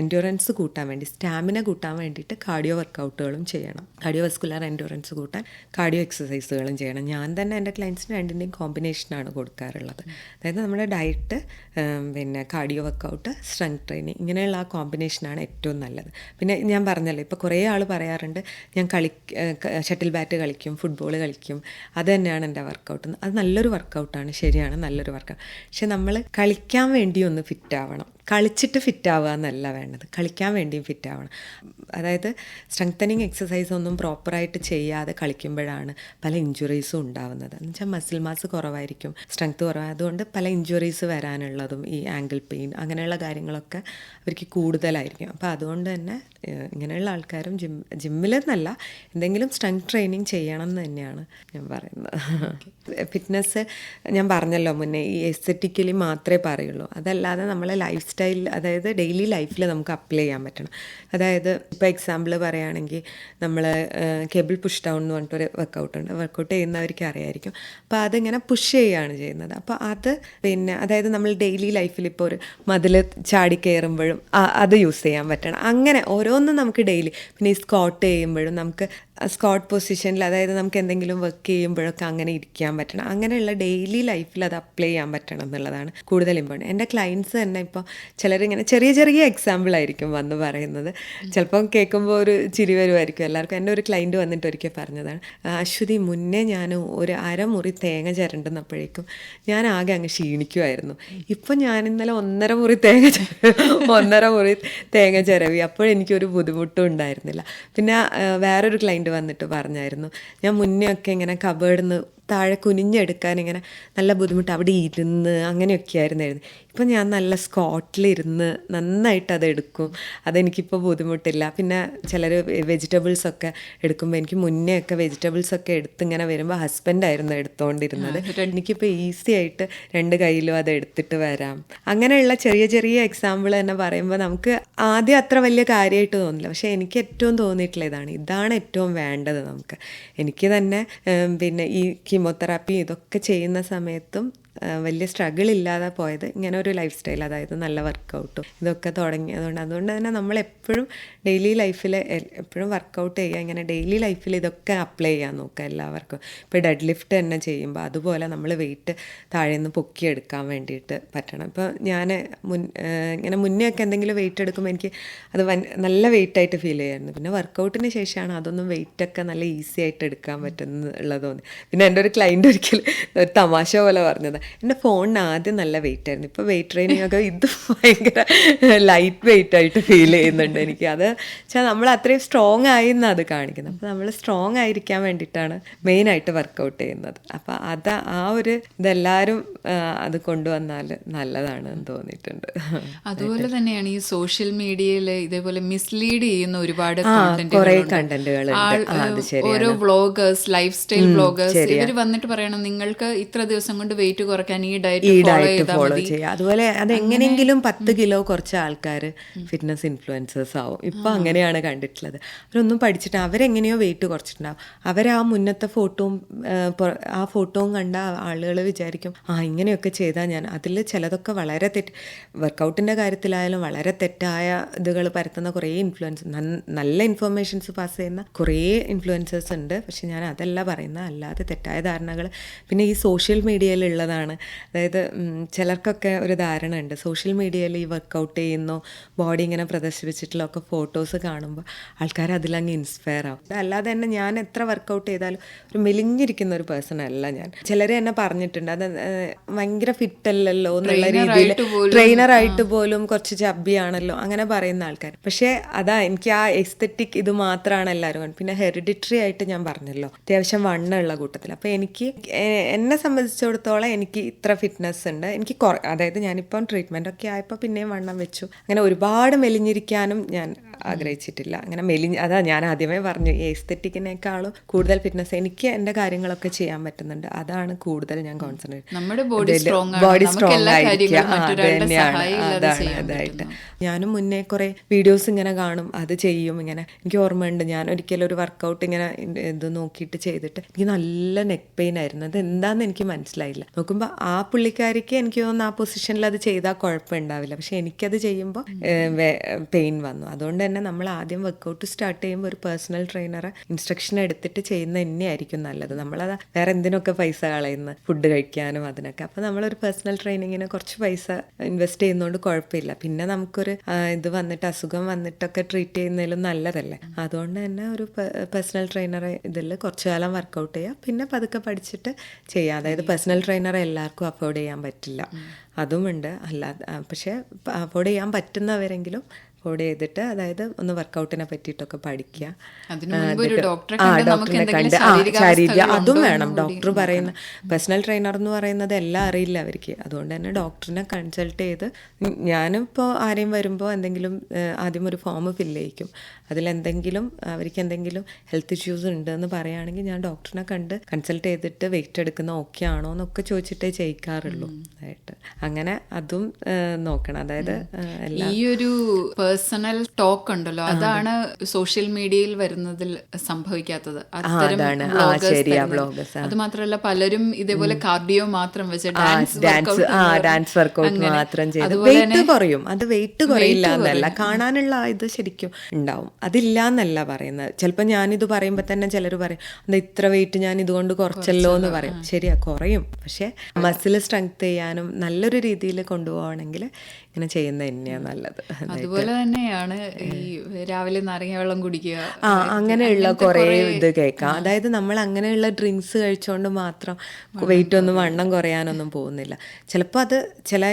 Speaker 3: എൻഡ്യൂറൻസ് കൂട്ടാൻ വേണ്ടി സ്റ്റാമിന കൂട്ടാൻ വേണ്ടിയിട്ട് കാർഡിയോ വർക്കൗട്ടുകളും ചെയ്യണം. കാർഡിയോ വസ്കുലർ എൻഡ്യൂറൻസ് കൂട്ടാൻ കാർഡിയോ എക്സസൈസുകളും ചെയ്യണം. ഞാൻ തന്നെ എന്റെ ക്ലയൻസിന് രണ്ടിന്റെയും കോമ്പിനേഷനാണ് കൊടുക്കാറുള്ളത്. അതായത് നമ്മുടെ ഡയറ്റ് പിന്നെ കാർഡിയോ വർക്കൗട്ട് സ്ട്രെങ്ത് ട്രെയിനിങ് ഇങ്ങനെയുള്ള ആ കോമ്പിനേഷനാണ് ഏറ്റവും നല്ലത്. പിന്നെ ഞാൻ പറഞ്ഞല്ലോ ഇപ്പോൾ കുറേ ആൾ പറയാറുണ്ട് ഞാൻ കളി ഷട്ടിൽ ബാറ്റ് കളിക്കും ഫുട്ബോൾ കളിക്കും. അത് തന്നെയാണ് എന്റെ വർക്കൗട്ട് അത് നല്ലൊരു വർക്കൗട്ടാണ് ശരിയാണ് നല്ലൊരു വർക്കൗട്ട് പക്ഷെ നമ്മൾ കളിക്കാൻ വേണ്ടി ഒന്ന് ഫിറ്റ് ആവണം. കളിച്ചിട്ട് ഫിറ്റ് ആവുക എന്നല്ല വേണ്ടത്. കളിക്കാൻ വേണ്ടിയും ഫിറ്റ് ആവണം അതായത് സ്ട്രെങ്തനിങ് എക്സസൈസ് ഒന്നും പ്രോപ്പറായിട്ട് ചെയ്യാതെ കളിക്കുമ്പോഴാണ് പല ഇഞ്ചുറീസും ഉണ്ടാവുന്നത്. എന്ന് വെച്ചാൽ മസിൽ മാസ് കുറവായിരിക്കും സ്ട്രെങ്ത് കുറവായതുകൊണ്ട് പല ഇഞ്ചുറീസ് വരാനുള്ളതും ഈ ആംഗിൾ പെയിൻ അങ്ങനെയുള്ള കാര്യങ്ങളൊക്കെ അവർക്ക് കൂടുതലായിരിക്കും. അപ്പോൾ അതുകൊണ്ട് തന്നെ ഇങ്ങനെയുള്ള ആൾക്കാരും ജിം ജിമ്മിൽ എന്നല്ല എന്തെങ്കിലും സ്ട്രെങ്ത് ട്രെയിനിങ് ചെയ്യണം എന്ന് തന്നെയാണ് ഞാൻ പറയുന്നത്. ഫിറ്റ്നസ് ഞാൻ പറഞ്ഞല്ലോ മുന്നേ ഈ എസ്തറ്റിക്കലി മാത്രമേ പറയുള്ളൂ. അതല്ലാതെ നമ്മളെ ലൈഫ് സ്റ്റൈൽ അതായത് ഡെയിലി ലൈഫിൽ നമുക്ക് അപ്ലൈ ചെയ്യാൻ പറ്റണം. അതായത് ഇപ്പോൾ എക്സാമ്പിൾ പറയുകയാണെങ്കിൽ നമ്മൾ കേബിൾ പുഷ് ഡൗൺ എന്ന് പറഞ്ഞിട്ടൊരു വർക്കൗട്ട് ഉണ്ട്. വർക്കൗട്ട് ചെയ്യുന്നവർക്ക് അറിയായിരിക്കും. അപ്പോൾ അതിങ്ങനെ പുഷ് ചെയ്യുകയാണ് ചെയ്യുന്നത്. അപ്പോൾ അത് പിന്നെ അതായത് നമ്മൾ ഡെയിലി ലൈഫിൽ ഇപ്പോൾ ഒരു മതിൽ ചാടി കയറുമ്പോഴും അത് യൂസ് ചെയ്യാൻ പറ്റണം. അങ്ങനെ ഓരോന്നും നമുക്ക് ഡെയിലി പിന്നെ ഈ സ്കോട്ട് ചെയ്യുമ്പോഴും നമുക്ക് സ്കോട്ട് പൊസിഷനിൽ അതായത് നമുക്ക് എന്തെങ്കിലും വർക്ക് ചെയ്യുമ്പോഴൊക്കെ അങ്ങനെ ഇരിക്കാൻ പറ്റണം. അങ്ങനെയുള്ള ഡെയിലി ലൈഫിൽ അത് അപ്ലൈ ചെയ്യാൻ പറ്റണം എന്നുള്ളതാണ് കൂടുതൽ ഇമ്പോർട്ടന്റ് എന്റെ ക്ലയൻസ് തന്നെ ഇപ്പോൾ ചിലരിങ്ങനെ ചെറിയ ചെറിയ എക്സാമ്പിൾ ആയിരിക്കും വന്ന് പറയുന്നത്. ചിലപ്പം കേൾക്കുമ്പോൾ ഒരു ചിരി വരുമായിരിക്കും എല്ലാവർക്കും എന്റെ ഒരു ക്ലയന്റ് വന്നിട്ട് ഒരിക്കൽ പറഞ്ഞതാണ് "ആ, അശ്വതി മുന്നേ ഞാൻ ഒരു അരമുറി തേങ്ങ ചിരണ്ടുന്നപ്പോഴേക്കും ഞാൻ ആകെ അങ്ങ് ക്ഷീണിക്കുമായിരുന്നു ഇപ്പം ഞാൻ ഇന്നലെ ഒന്നര മുറി തേങ്ങ ഒന്നര മുറി തേങ്ങ ചിരവി. അപ്പോഴെനിക്കൊരു ബുദ്ധിമുട്ടും ഉണ്ടായിരുന്നില്ല. പിന്നെ വേറൊരു ക്ലയന്റ് വന്നിട്ട് പറഞ്ഞായിരുന്നു. ഞാൻ മുന്നേ ഒക്കെ ഇങ്ങനെ കബേർഡിൽ നിന്ന് താഴെ കുനിഞ്ഞെടുക്കാൻ ഇങ്ങനെ നല്ല ബുദ്ധിമുട്ട് അവിടെ ഇരുന്ന് അങ്ങനെയൊക്കെ എഴുതി ഇപ്പം ഞാൻ നല്ല സ്കോട്ടിലിരുന്ന് നന്നായിട്ട് അത് എടുക്കും. അതെനിക്കിപ്പോൾ ബുദ്ധിമുട്ടില്ല. പിന്നെ ചിലർ വെജിറ്റബിൾസ് ഒക്കെ എടുക്കുമ്പോൾ എനിക്ക് മുന്നേ ഒക്കെ വെജിറ്റബിൾസ് ഒക്കെ എടുത്ത് ഇങ്ങനെ വരുമ്പോൾ ഹസ്ബൻഡായിരുന്നു എടുത്തുകൊണ്ടിരുന്നത് എനിക്കിപ്പോൾ ഈസി ആയിട്ട് രണ്ട് കയ്യിലും അത് എടുത്തിട്ട് വരാം. അങ്ങനെയുള്ള ചെറിയ ചെറിയ എക്സാമ്പിൾ തന്നെ പറയുമ്പോൾ നമുക്ക് ആദ്യം അത്ര വലിയ കാര്യമായിട്ട് തോന്നില്ല. പക്ഷേ എനിക്ക് ഏറ്റവും തോന്നിയിട്ടുള്ള ഇതാണ്. ഇതാണ് ഏറ്റവും വേണ്ടത് നമുക്ക്. എനിക്ക് തന്നെ പിന്നെ ഈ കീമോതെറാപ്പി ഇതൊക്കെ ചെയ്യുന്ന സമയത്തും വലിയ സ്ട്രഗിൾ ഇല്ലാതെ പോയത് ഇങ്ങനെ ഒരു ലൈഫ് സ്റ്റൈൽ അതായത് നല്ല വർക്കൗട്ടും ഇതൊക്കെ തുടങ്ങിയതുകൊണ്ട് അതുകൊണ്ട് തന്നെ നമ്മൾ എപ്പോഴും ഡെയിലി ലൈഫിൽ എപ്പോഴും വർക്കൗട്ട് ചെയ്യുക ഇങ്ങനെ ഡെയിലി ലൈഫിൽ ഇതൊക്കെ അപ്ലൈ ചെയ്യാൻ നോക്കുക എല്ലാവർക്കും. ഇപ്പോൾ ഡെഡ് ലിഫ്റ്റ് തന്നെ ചെയ്യുമ്പോൾ അതുപോലെ നമ്മൾ വെയിറ്റ് താഴെ നിന്ന് പൊക്കിയെടുക്കാൻ വേണ്ടിയിട്ട് പറ്റണം. ഇപ്പോൾ ഞാൻ മുൻ ഇങ്ങനെ മുന്നേ ഒക്കെ എന്തെങ്കിലും വെയിറ്റ് എടുക്കുമ്പോൾ എനിക്ക് അത് വൻ നല്ല വെയിറ്റായിട്ട് ഫീൽ ചെയ്യായിരുന്നു. പിന്നെ വർക്കൗട്ടിന് ശേഷമാണ് അതൊന്നും വെയിറ്റൊക്കെ നല്ല ഈസി ആയിട്ട് എടുക്കാൻ പറ്റുന്നുള്ളത് തോന്നി പിന്നെ എന്റെ ഒരു ക്ലയന്റ് ഒരിക്കൽ ഒരു തമാശ പോലെ പറഞ്ഞത് എന്റെ ഫോണിന് ആദ്യം നല്ല വെയിറ്റ് ആയിരുന്നു. ഇപ്പോൾ വെയിറ്റ് ട്രെയിനിങ് ഒക്കെ ഇത് ഭയങ്കര ലൈറ്റ് വെയിറ്റ് ആയിട്ട് ഫീൽ ചെയ്യുന്നുണ്ട് എനിക്ക്. അത് വെച്ചാൽ നമ്മൾ അത്രയും സ്ട്രോങ് ആയി എന്നാണ് അത് കാണിക്കുന്നത്. അപ്പോൾ നമ്മൾ സ്ട്രോങ് ആയിരിക്കാൻ വേണ്ടിയിട്ടാണ് മെയിനായിട്ട് വർക്കൗട്ട് ചെയ്യുന്നത്. അപ്പോൾ അത് ആ ഒരു ഇതെല്ലാവരും അത് കൊണ്ടുവന്നാൽ നല്ലതാണ് എന്ന് തോന്നിയിട്ടുണ്ട്.
Speaker 2: അതുപോലെ തന്നെയാണ് ഈ സോഷ്യൽ മീഡിയയിൽ ഇതേപോലെ മിസ്ലീഡ് ചെയ്യുന്ന ഒരുപാട്
Speaker 3: ശരിയാണ്.
Speaker 2: ഓരോ വ്ളോഗേഴ്സ് ലൈഫ് സ്റ്റൈൽ വ്ളോഗേഴ്സ് ഇവർ വന്നിട്ട് പറയണം നിങ്ങൾക്ക് ഇത്ര ദിവസം കൊണ്ട് വെയിറ്റ് കുറയ്ക്കാൻ ഈ ഡയറ്റ് ഫോളോ
Speaker 3: ഡയറ്റ്
Speaker 2: ചെയ്താൽ
Speaker 3: ഫോളോ ചെയ്യുക അതുപോലെ അത് എങ്ങനെയെങ്കിലും പത്ത് കിലോ കുറച്ച് ആൾക്കാർ ഫിറ്റ്നസ് ഇൻഫ്ലുവൻസേഴ്സ് ആവും. ഇപ്പൊ അങ്ങനെയാണ് കണ്ടിട്ടുള്ളത്. അവരൊന്നും പഠിച്ചിട്ട് അവരെങ്ങനെയോ വെയിറ്റ് കുറച്ചിട്ടുണ്ടാവും. അവർ ആ മുന്നത്തെ ഫോട്ടോ ആ, ഫോട്ടോയും കണ്ട ആളുകൾ വിചാരിക്കും ആ ഇങ്ങനെയൊക്കെ ചെയ്താൽ ഞാൻ. അതിൽ ചിലതൊക്കെ വളരെ തെറ്റ് വർക്കൗട്ടിന്റെ കാര്യത്തിലായാലും വളരെ തെറ്റായ ഇതുകൾ പരത്തുന്ന കുറേ ഇൻഫ്ലുവൻസ് നല്ല ഇൻഫർമേഷൻസ് പാസ് ചെയ്യുന്ന കുറേ ഇൻഫ്ലുവൻസേഴ്സ് ഉണ്ട്. പക്ഷെ ഞാൻ അതല്ല പറയുന്ന അല്ലാതെ തെറ്റായ ധാരണകൾ പിന്നെ ഈ സോഷ്യൽ മീഡിയയിലുള്ളതാണ് അതായത് ചിലർക്കൊക്കെ ഒരു ധാരണ ഉണ്ട്. സോഷ്യൽ മീഡിയയിൽ ഈ വർക്കൗട്ട് ചെയ്യുന്നു ബോഡി ഇങ്ങനെ പ്രദർശിപ്പിച്ചിട്ടുള്ള ഒക്കെ ഫോട്ടോസ് കാണുമ്പോൾ ആൾക്കാർ അതിലങ്ങ് ഇൻസ്പയർ ആവും. അല്ലാതെ തന്നെ ഞാൻ എത്ര വർക്കൗട്ട് ചെയ്താലും ഒരു മെലിഞ്ഞിരിക്കുന്ന ഒരു പേഴ്സൺ അല്ല ഞാൻ. ചിലർ എന്നെ പറഞ്ഞിട്ടുണ്ട് അത് ഭയങ്കര ഫിറ്റ് അല്ലല്ലോ എന്നുള്ള രീതിയിൽ. ട്രെയിനറായിട്ട് പോലും കുറച്ച് ചബ്ബിയാണല്ലോ അങ്ങനെ പറയുന്ന ആൾക്കാർ പക്ഷേ അതാ എനിക്ക് ആ എസ്തെറ്റിക് ഇത് മാത്രമാണ് എല്ലാവരും. പിന്നെ ഹെറിഡിറ്ററി ആയിട്ട് ഞാൻ പറഞ്ഞല്ലോ അത്യാവശ്യം വണ്ണമുള്ള കൂട്ടത്തിൽ അപ്പോൾ എനിക്ക് എന്നെ സംബന്ധിച്ചിടത്തോളം എനിക്ക് ഇത്ര ഫിറ്റ്നസ് ഉണ്ട്. എനിക്ക് കുറ- അതായത് ഞാനിപ്പം ട്രീറ്റ്മെന്റ് ഒക്കെ ആയപ്പോൾ പിന്നെയും വണ്ണം വെച്ചു. അങ്ങനെ ഒരുപാട് മെലിഞ്ഞിരിക്കാനും ഞാൻ ആഗ്രഹിച്ചിട്ടില്ല. അങ്ങനെ മെലിഞ്ഞ് അതാ ഞാൻ ആദ്യമേ പറഞ്ഞു എസ്തെറ്റിക്കിനേക്കാളും കൂടുതൽ ഫിറ്റ്നസ് എനിക്ക് എന്റെ കാര്യങ്ങളൊക്കെ ചെയ്യാൻ പറ്റുന്നുണ്ട്. അതാണ് കൂടുതൽ ഞാൻ കോൺസെൻട്രേറ്റ്
Speaker 2: നമ്മുടെ ബോഡി സ്ട്രോങ്
Speaker 3: ആയിരിക്കുക. തന്നെയാണ് അതാണ് അതായിട്ട്. ഞാനും മുന്നേ കുറെ വീഡിയോസ് ഇങ്ങനെ കാണും അത് ചെയ്യും ഇങ്ങനെ. എനിക്ക് ഓർമ്മയുണ്ട് ഞാൻ ഒരിക്കലും ഒരു വർക്കൗട്ട് ഇങ്ങനെ ഇത് നോക്കിയിട്ട് ചെയ്തിട്ട് എനിക്ക് നല്ല നെക്ക് പെയിൻ ആയിരുന്നു. അത് എന്താന്ന് എനിക്ക് മനസ്സിലായില്ല. നോക്കുമ്പോൾ ആ പുള്ളിക്കാരിക്ക് എനിക്ക് തോന്നുന്നു ആ പൊസിഷനിൽ അത് ചെയ്താൽ കുഴപ്പമുണ്ടാവില്ല. പക്ഷെ എനിക്കത് ചെയ്യുമ്പോൾ പെയിൻ വന്നു. അതുകൊണ്ട് തന്നെ നമ്മൾ ആദ്യം വർക്കൗട്ട് സ്റ്റാർട്ട് ചെയ്യുമ്പോൾ ഒരു പേഴ്സണൽ ട്രെയിനറെ ഇൻസ്ട്രക്ഷൻ എടുത്തിട്ട് ചെയ്യുന്ന തന്നെയായിരിക്കും നല്ലത്. നമ്മളത് വേറെ എന്തിനൊക്കെ പൈസ കളയുന്ന? ഫുഡ് കഴിക്കാനും അതിനൊക്കെ. അപ്പോൾ നമ്മളൊരു പേഴ്സണൽ ട്രെയിനിങ്ങിന് കുറച്ച് പൈസ ഇൻവെസ്റ്റ് ചെയ്യുന്നതുകൊണ്ട് കുഴപ്പമില്ല പിന്നെ നമുക്കൊരു ഇത് വന്നിട്ട് അസുഖം വന്നിട്ടൊക്കെ ട്രീറ്റ് ചെയ്യുന്നതിലും നല്ലതല്ലേ? അതുകൊണ്ട് തന്നെ ഒരു പേഴ്സണൽ ട്രെയിനറെ ഇതിൽ കുറച്ചു കാലം വർക്കൗട്ട് ചെയ്യുക പിന്നെ പതുക്കെ പഠിച്ചിട്ട് ചെയ്യാം. അതായത് പേഴ്സണൽ ട്രെയിനറെ എല്ലാവർക്കും അഫോർഡ് ചെയ്യാൻ പറ്റില്ല. അതുമുണ്ട് അല്ലാതെ പക്ഷേ അഫോർഡ് ചെയ്യാൻ പറ്റുന്നവരെങ്കിലും അഫോർഡ് ചെയ്തിട്ട് അതായത് ഒന്ന് വർക്കൗട്ടിനെ പറ്റിയിട്ടൊക്കെ പഠിക്കുക. ആ, ഡോക്ടറിനെ കണ്ട് ആ,
Speaker 2: ശാരീരിക
Speaker 3: അതും വേണം. ഡോക്ടർ പറയുന്ന പേഴ്സണൽ ട്രെയിനർ എന്ന് പറയുന്നത് എല്ലാം അറിയില്ല അവർക്ക്. അതുകൊണ്ട് തന്നെ ഡോക്ടറിനെ കൺസൾട്ട് ചെയ്ത് ഞാനിപ്പോൾ ആരെയും വരുമ്പോൾ എന്തെങ്കിലും ആദ്യം ഒരു ഫോം ഫില്ല് ചെയ്യിക്കും. അതിലെന്തെങ്കിലും അവർക്ക് എന്തെങ്കിലും ഹെൽത്ത് ഇഷ്യൂസ് ഉണ്ട് എന്ന് പറയുകയാണെങ്കിൽ ഞാൻ ഡോക്ടറിനെ കണ്ട് കൺസൾട്ട് ചെയ്തിട്ട് വെയിറ്റ് എടുക്കുന്ന ഓക്കെ ആണോ എന്നൊക്കെ ചോദിച്ചിട്ടേ ചെയ്യിക്കാറുള്ളൂ ആയിട്ട്. അങ്ങനെ അതും നോക്കണം. അതായത്
Speaker 2: ഈ ഒരു പേഴ്സണൽ ടോക്ക് ഉണ്ടല്ലോ. അതാണ് സോഷ്യൽ മീഡിയയിൽ വരുന്നതിൽ സംഭവിക്കാത്തത്. അത് മാത്രമല്ല പലരും ഇതേപോലെ കാർഡിയോ മാത്രം വെച്ച് ഡാൻസ്
Speaker 3: ഡാൻസ് വർക്കൗട്ട് മാത്രം ചെയ്ത് വെയിറ്റ് കുറയും. അത് വെയിറ്റ് കുറയില്ല എന്നല്ല. കാണാനുള്ള ഇത് ശരിക്കും ഉണ്ടാവും. അതില്ല എന്നല്ല പറയുന്നത്. ചിലപ്പോൾ ഞാനിത് പറയുമ്പോൾ തന്നെ ചിലർ പറയും എന്താ ഇത്ര വെയിറ്റ് ഞാൻ ഇതുകൊണ്ട് കുറച്ചല്ലോ എന്ന് പറയും. ശരിയാ കുറയും. പക്ഷെ മസിൽ സ്ട്രെങ്ത് ചെയ്യാനും നല്ലൊരു രീതിയിൽ കൊണ്ടുപോകണമെങ്കിൽ ഇങ്ങനെ ചെയ്യുന്നത് തന്നെയാണ് നല്ലത്.
Speaker 2: അതുപോലെ തന്നെയാണ് ഈ രാവിലെ നാരങ്ങ വെള്ളം കുടിക്കുക.
Speaker 3: ആ അങ്ങനെയുള്ള കുറേ ഇത് കേൾക്കാം. അതായത് നമ്മൾ അങ്ങനെയുള്ള ഡ്രിങ്ക്സ് കഴിച്ചുകൊണ്ട് മാത്രം വെയിറ്റ് ഒന്നും വണ്ണം കുറയാനൊന്നും പോകുന്നില്ല. ചിലപ്പോൾ അത് ചില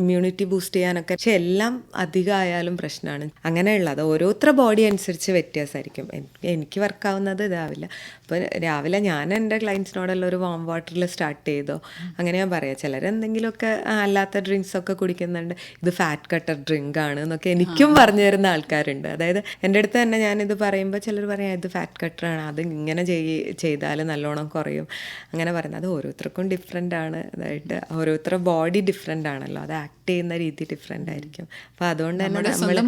Speaker 3: ഇമ്മ്യൂണിറ്റി ബൂസ്റ്റ് ചെയ്യാനൊക്കെ പക്ഷെ എല്ലാം അധികമായാലും പ്രശ്നമാണ് അങ്ങനെയുള്ളത് ഓരോരുത്തരെ ബോഡി അനുസരിച്ച് വ്യത്യാസമായിരിക്കും. എനിക്ക് വർക്കാവുന്നത് ഇതാവില്ല അപ്പോൾ രാവിലെ ഞാൻ എന്റെ ക്ലയൻസിനോടെല്ലാം ഒരു വാം വാട്ടറിൽ സ്റ്റാർട്ട് ചെയ്തോ അങ്ങനെ ഞാൻ പറയാം. ചിലരെന്തെങ്കിലുമൊക്കെ അല്ലാത്ത ഡ്രിങ്ക്സ് ഒക്കെ കുടിക്കുന്നുണ്ട്. ഇത് ഫാറ്റ് കട്ടർ ഡ്രിങ്ക് ആണ് എന്നൊക്കെ എനിക്കും പറഞ്ഞു തരുന്ന ആൾക്കാരുണ്ട്. അതായത് എന്റെ അടുത്ത് തന്നെ ഞാനിത് പറയുമ്പോൾ ചിലർ പറയാം ഇത് ഫാറ്റ് കട്ടറാണ് അത് ഇങ്ങനെ ചെയ് ചെയ്താൽ നല്ലോണം കുറയും. അങ്ങനെ പറയുന്നത്. അത് ഓരോരുത്തർക്കും ഡിഫറെന്റ് ആണ്. അതായത് ഓരോരുത്തരുടെ ബോഡി ഡിഫറെന്റ് ആണല്ലോ. അത് ആക്ട് ചെയ്യുന്ന രീതി ഡിഫറെന്റ് ആയിരിക്കും. അപ്പോൾ അതുകൊണ്ട് തന്നെ നമ്മൾ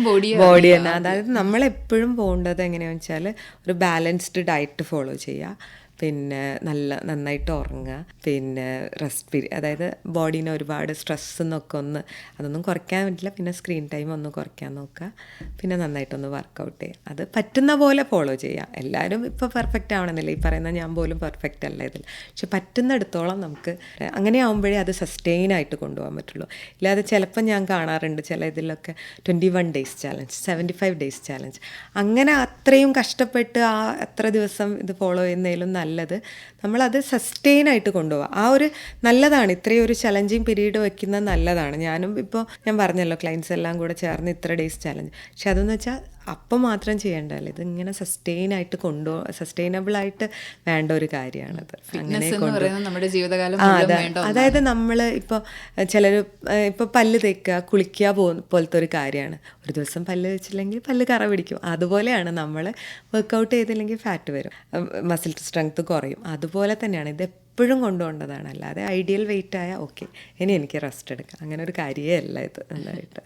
Speaker 3: ബോഡി തന്നെ. അതായത് നമ്മളെപ്പോഴും പോകേണ്ടത് എങ്ങനെയാണെന്ന് വെച്ചാൽ ഒരു ബാലൻസ്ഡ് ഡയറ്റ് ഫോളോ ചെയ്യുക. പിന്നെ നല്ല നന്നായിട്ട് ഉറങ്ങുക. പിന്നെ റെസ്റ്റ് പീരിയഡ് അതായത് ബോഡീനെ ഒരുപാട് സ്ട്രെസ് എന്നൊക്കെ ഒന്ന് അതൊന്നും കുറയ്ക്കാൻ പറ്റില്ല. പിന്നെ സ്ക്രീൻ ടൈം ഒന്ന് കുറയ്ക്കാൻ നോക്കുക. പിന്നെ നന്നായിട്ടൊന്ന് വർക്കൗട്ട് ചെയ്യുക. അത് പറ്റുന്ന പോലെ ഫോളോ ചെയ്യുക. എല്ലാവരും ഇപ്പോൾ പെർഫെക്റ്റ് ആവണമെന്നില്ല. ഈ പറയുന്ന ഞാൻ പോലും പെർഫെക്റ്റ് അല്ല ഇതിൽ. പക്ഷെ പറ്റുന്നിടത്തോളം നമുക്ക് അങ്ങനെ ആകുമ്പോഴേ അത് സസ്റ്റെയിൻ ആയിട്ട് കൊണ്ടുപോകാൻ പറ്റുള്ളൂ. ഇല്ലാതെ ചിലപ്പോൾ ഞാൻ കാണാറുണ്ട് ചില ഇതിലൊക്കെ twenty one days challenge seventy five days challenge അങ്ങനെ അത്രയും കഷ്ടപ്പെട്ട് ആ എത്ര ദിവസം ഇത് ഫോളോ ചെയ്യുന്നതിലും നല്ലത്. നമ്മളത് സസ്റ്റെയിൻ ആയിട്ട് കൊണ്ടുപോകുക ആ ഒരു നല്ലതാണ്. ഇത്രയും ഒരു ചലഞ്ചിങ് പീരീഡ് വെക്കുന്നത് നല്ലതാണ്. ഞാനും ഇപ്പോൾ ഞാൻ പറഞ്ഞല്ലോ ക്ലയൻസ് എല്ലാം കൂടെ ചേർന്ന് ഇത്ര ഡേയ്സ് ചലഞ്ച് പക്ഷെ അതെന്ന് വെച്ചാൽ അപ്പം മാത്രം ചെയ്യേണ്ടതല്ല. ഇത് ഇങ്ങനെ സസ്റ്റെയിൻ ആയിട്ട് കൊണ്ടോ സസ്റ്റൈനബിൾ ആയിട്ട് വേണ്ട ഒരു കാര്യമാണത്. അങ്ങനെ
Speaker 2: നമ്മുടെ ജീവിതകാലം
Speaker 3: അതായത് നമ്മൾ ഇപ്പോൾ ചിലർ ഇപ്പോൾ പല്ല് തേക്കുക കുളിക്കുക പോ പോലത്തെ ഒരു കാര്യമാണ്. ഒരു ദിവസം പല്ല് വെച്ചില്ലെങ്കിൽ പല്ല് കറ പിടിക്കും. അതുപോലെയാണ് നമ്മൾ വർക്കൗട്ട് ചെയ്തില്ലെങ്കിൽ ഫാറ്റ് വരും. മസിൽ സ്ട്രെങ്ത് കുറയും. അതുപോലെ തന്നെയാണ് ഇത് എപ്പോഴും കൊണ്ടുപോകേണ്ടതാണ്. അല്ലാതെ ഐഡിയൽ വെയിറ്റ് ആയാൽ ഓക്കെ ഇനി എനിക്ക് റെസ്റ്റ് എടുക്കാം. അങ്ങനെ ഒരു കാര്യമേ അല്ല ഇത് നന്നായിട്ട്.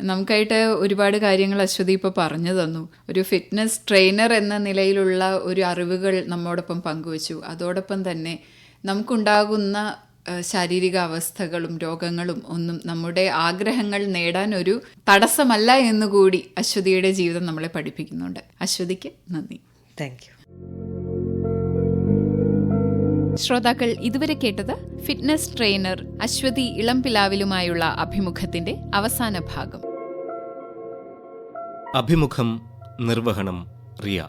Speaker 2: നമുക്കായിട്ട് ഒരുപാട് കാര്യങ്ങൾ അശ്വതി ഇപ്പോൾ പറഞ്ഞു തന്നു. ഒരു ഫിറ്റ്നസ് ട്രെയിനർ എന്ന നിലയിലുള്ള ഒരു അറിവുകൾ നമ്മോടൊപ്പം പങ്കുവച്ചു. അതോടൊപ്പം തന്നെ നമുക്കുണ്ടാകുന്ന ശാരീരിക അവസ്ഥകളും രോഗങ്ങളും ഒന്നും നമ്മുടെ ആഗ്രഹങ്ങൾ നേടാൻ ഒരു തടസ്സമല്ല എന്നുകൂടി അശ്വതിയുടെ ജീവിതം നമ്മളെ പഠിപ്പിക്കുന്നുണ്ട്. അശ്വതിക്ക് നന്ദി.
Speaker 3: താങ്ക് യു
Speaker 2: ശ്രോതാക്കൾ ഇതുവരെ കേട്ടത് ഫിറ്റ്നസ് ട്രെയിനർ അശ്വതി ഇളംപിലാവിലുമായുള്ള അഭിമുഖത്തിന്റെ അവസാന ഭാഗം.
Speaker 1: അഭിമുഖം നിർവഹണം റിയ.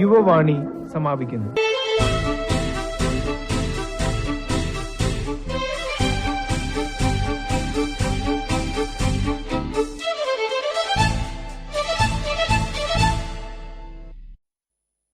Speaker 4: യുവവാണി സമാപിക്കുന്നു.